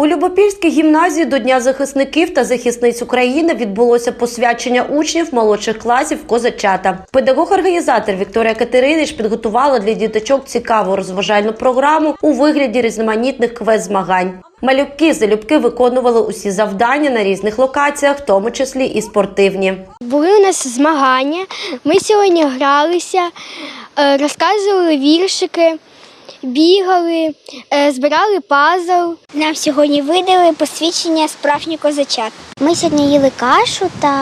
У Любопільській гімназії до Дня захисників та захисниць України відбулося посвячення учнів молодших класів козачата. Педагог-організатор Вікторія Катеринич підготувала для діточок цікаву розважальну програму у вигляді різноманітних квест-змагань. Малюки залюбки виконували усі завдання на різних локаціях, в тому числі і спортивні. Були у нас змагання. Ми сьогодні гралися, е, розказували віршики, бігали, е, збирали пазл. Нам сьогодні видали посвідчення справжніх козачат. Ми сьогодні їли кашу та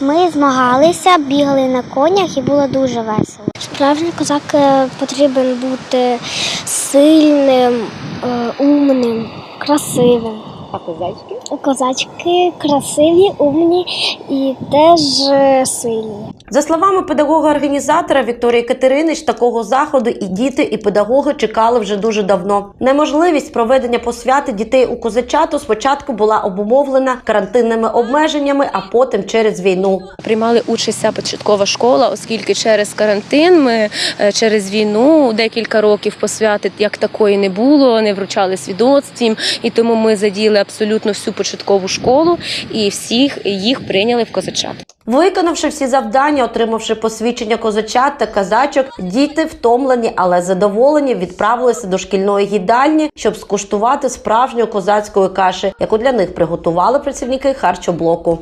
ми змагалися, бігали на конях і було дуже весело. Справжній козак е, потрібен бути сильним, е, умним, красивим. А козачки? Козачки красиві, умні і теж е, сильні. За словами педагога-організатора Вікторії Катеринич, такого заходу і діти, і педагоги чекали вже дуже давно. Неможливість проведення посвяти дітей у козачату спочатку була обумовлена карантинними обмеженнями, а потім через війну. Приймали участь вся початкова школа, оскільки через карантин ми е, через війну декілька років посвяти як такої не було, не вручали свідоцтв, їм, і тому ми задіяли абсолютно всю початкову школу і всіх їх прийняли в козачат. Виконавши всі завдання, отримавши посвідчення козачат та казачок, діти втомлені, але задоволені, відправилися до шкільної їдальні, щоб скуштувати справжньої козацької каші, яку для них приготували працівники харчоблоку.